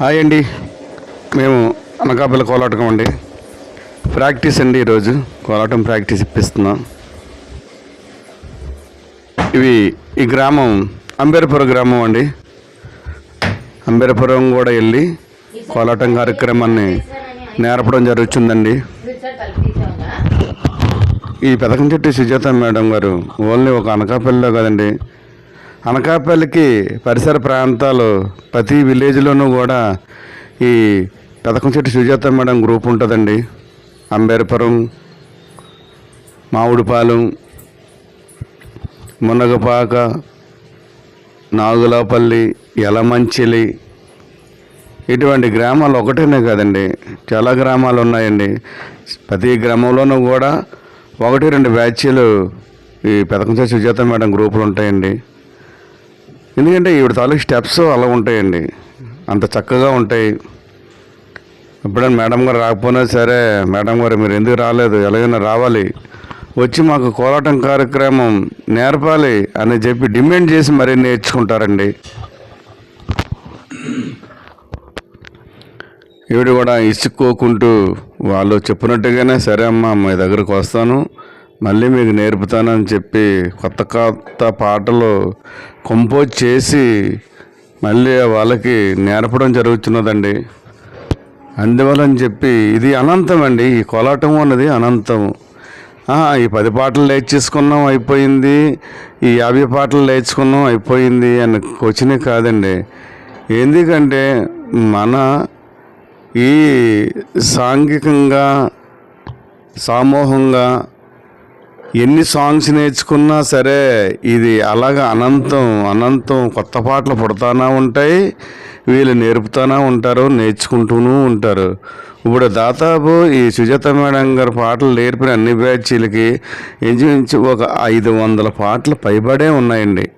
Hi అండి. మేము అనకాపల్లి కోలాటం అండి. ప్రాక్టీస్ అండి ఈరోజు. కోలాటం ప్రాక్టీస్ ఇప్పిస్తున్నాం. ఇవి ఈ గ్రామం అంబేరపురం గ్రామం అండి. అంబేరపురం కూడా వెళ్ళి కోలాటం కార్యక్రమాన్ని నేర్పడం జరుగుతుందండి. ఈ పెదకం చెట్టు సుజాత మేడం గారు ఓన్లీ ఒక అనకాపల్లిలో కదండి. అనకాపల్లికి పరిసర ప్రాంతాలు ప్రతి విలేజ్లోనూ కూడా ఈ పెదకం చెట్టు సుజాత మేడం గ్రూప్ ఉంటుందండి. అంబేరపురం మామిడిపాలెం మునగపాక నాగులపల్లి యలమంచిలి ఇటువంటి గ్రామాలు ఒకటేనే కదండి. చాలా గ్రామాలు ఉన్నాయండి. ప్రతి గ్రామంలోనూ కూడా ఒకటి రెండు బ్యాచ్లు ఈ పెదకంచ సుజాత మేడం గ్రూపులు ఉంటాయండి. ఎందుకంటే ఈవిడ తాలూకు స్టెప్స్ అలా ఉంటాయండి. అంత చక్కగా ఉంటాయి. ఎప్పుడైనా మేడం గారు రాకపోయినా సరే మేడం గారు మీరు ఎందుకు రాలేదు? ఎలాగైనా రావాలి. వచ్చి మాకు కోలాటం కార్యక్రమం నేర్పాలి అని చెప్పి డిమాండ్ చేసి మరీ నేర్చుకుంటారండి. ఈవిడ కూడా ఇసుక్కోకుంటూ వాళ్ళు చెప్పినట్టుగానే సరే అమ్మా మీ దగ్గరకు వస్తాను. మళ్ళీ మీకు నేర్పుతానని చెప్పి కొత్త కొత్త పాటలు కంపోజ్ చేసి మళ్ళీ వాళ్ళకి నేర్పడం జరుగుతున్నదండి. అందువలని చెప్పి ఇది అనంతం అండి. ఈ కోలాటం అన్నది అనంతం. ఈ పది పాటలు నేర్చేసుకున్నాం అయిపోయింది. ఈ యాభై పాటలు నేర్చుకున్నాం అయిపోయింది అని క్వశ్చనే కాదండి. ఎందుకంటే మన ఈ సాంఘికంగా సామూహంగా ఎన్ని సాంగ్స్ నేర్చుకున్నా సరే ఇది అలాగ అనంతం అనంతం కొత్త పాటలు పుడతానే ఉంటాయి వీళ్ళు నేర్పుతానే ఉంటారు నేర్చుకుంటూనూ ఉంటారు. ఇప్పుడు దాదాపు ఈ సుజాత మేడం గారి పాటలు నేర్పిన అన్ని బ్యాచీలకి ఇంచుమించు ఒక ఐదు వందల పాటలు పైబడే ఉన్నాయండి.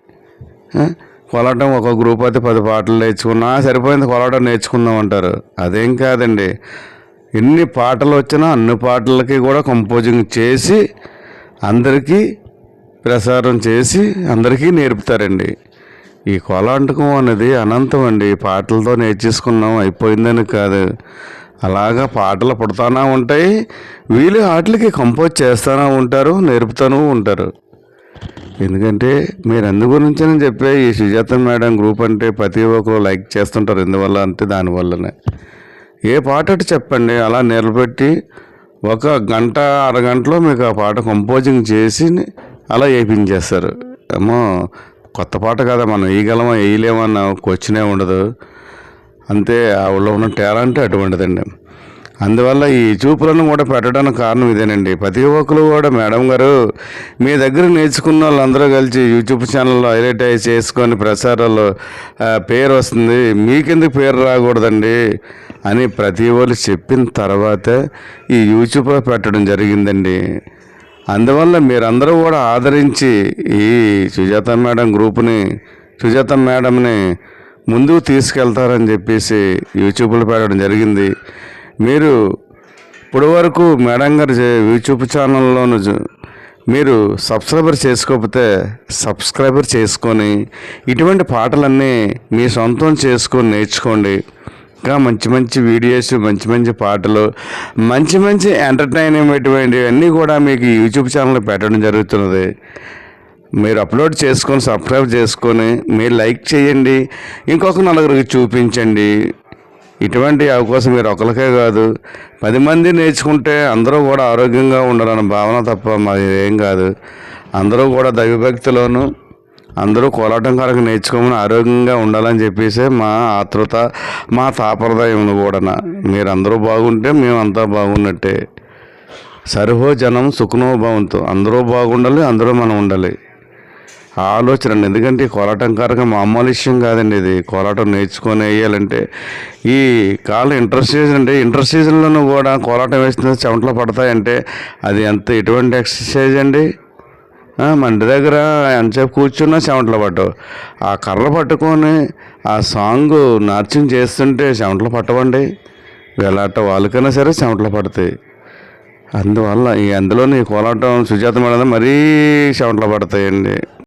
కొలటం ఒక గ్రూప్ అయితే పది పాటలు నేర్చుకున్నా సరిపోయింది కొలటం నేర్చుకుందాం అంటారు. అదేం కాదండి. ఎన్ని పాటలు వచ్చినా అన్ని పాటలకి కూడా కంపోజింగ్ చేసి అందరికీ ప్రసారం చేసి అందరికీ నేర్పుతారండి. ఈ కోలాంటకం అనేది అనంతం అండి. పాటలతో నేర్చేసుకున్నాం అయిపోయిందని కాదు. అలాగా పాటలు పుడతానే ఉంటాయి వీళ్ళు వాటికి కంపోజ్ చేస్తూనే ఉంటారు నేర్పుతూనే ఉంటారు. ఎందుకంటే మీరు అందు గురించని చెప్పే ఈ సుజాత మేడం గ్రూప్ అంటే ప్రతి ఒక్కరు లైక్ చేస్తుంటారు. ఎందువల్ల అంటే దానివల్లనే. ఏ పాట అటు చెప్పండి అలా నిలబెట్టి ఒక గంట అరగంటలో మీకు ఆ పాట కంపోజింగ్ చేసి అలా వేయించేస్తారు. ఏమో కొత్త పాట కదా మనం వేయగలమా వేయలేమన్న క్వశ్చనే ఉండదు. అంతే ఆవిడలో ఉన్న టాలెంట్ అటువంటిదండి. అందువల్ల ఈ చూపులను కూడా పెట్టడానికి కారణం ఇదేనండి. ప్రతి ఒక్కరు కూడా మేడం గారు మీ దగ్గర నేర్చుకున్న వాళ్ళందరూ కలిసి యూట్యూబ్ ఛానల్లో హైలైట్ అయ్యి చేసుకొని ప్రసారాల్లో పేరు వస్తుంది. మీకెందుకు పేరు రాకూడదండి? అని ప్రతి వాళ్ళు చెప్పిన తర్వాతే ఈ యూట్యూబ్లో పెట్టడం జరిగిందండి. అందువల్ల మీరందరూ కూడా ఆదరించి ఈ సుజాత మేడం గ్రూప్ని సుజాత మేడంని ముందుకు తీసుకెళ్తారని చెప్పేసి యూట్యూబ్లో పెట్టడం జరిగింది. మీరు ఇప్పుడు వరకు మేడం గారి యూట్యూబ్ ఛానల్లోను జ- మీరు సబ్స్క్రైబర్ చేసుకోకపోతే సబ్స్క్రైబర్ చేసుకొని ఇటువంటి పాటలన్నీ మీ సొంతం చేసుకొని నేర్చుకోండి. ఇంకా మంచి మంచి వీడియోస్ మంచి మంచి పాటలు మంచి మంచి ఎంటర్టైన్మెంట్ అన్నీ కూడా మీకు యూట్యూబ్ ఛానల్లో పెట్టడం జరుగుతున్నది. మీరు అప్లోడ్ చేసుకొని సబ్స్క్రైబ్ చేసుకొని మీరు లైక్ చేయండి. ఇంకొక నలుగురికి చూపించండి. ఇటువంటి అవకాశం మీరు ఒకరికే కాదు. పది మంది నేర్చుకుంటే అందరూ కూడా ఆరోగ్యంగా ఉండాలన్న భావన తప్ప మాది ఏం కాదు. అందరూ కూడా దైవభక్తిలోను అందరూ కోలాటం కారకు నేర్చుకోమని ఆరోగ్యంగా ఉండాలని చెప్పేసి మా ఆతృత మా తాపరదాయం కూడా మీరందరూ బాగుంటే మేమంతా బాగున్నట్టే. సర్వో జనం సుఖనో భవంతు. అందరూ బాగుండాలి అందరూ మనం ఉండాలి. ఆలోచన అండి ఎందుకంటే ఈ కోలాటం కారకం మామూలు విషయం కాదండి ఇది. కోలాటం నేర్చుకొని వేయాలంటే ఈ కాలం ఇంటర్ సీజన్ అంటే ఇంటర్ సీజన్లోనూ కూడా కోలాటం వేసిన చెమటలు పడతాయంటే అది ఎంత ఎటువంటి ఎక్సర్సైజ్ అండి? మంటి దగ్గర ఎంతసేపు కూర్చున్నా చెమటలు పట్టు ఆ కర్ర పట్టుకొని ఆ సాంగ్ నాట్యం చేస్తుంటే చెమటలు పట్టవండి. వెళ్ళాట వాళ్ళకైనా సరే చెమటలు పడతాయి. అందువల్ల ఈ అందులోని కోలాటం సుజాత మేడం మరీ చెమటలు పడతాయండి.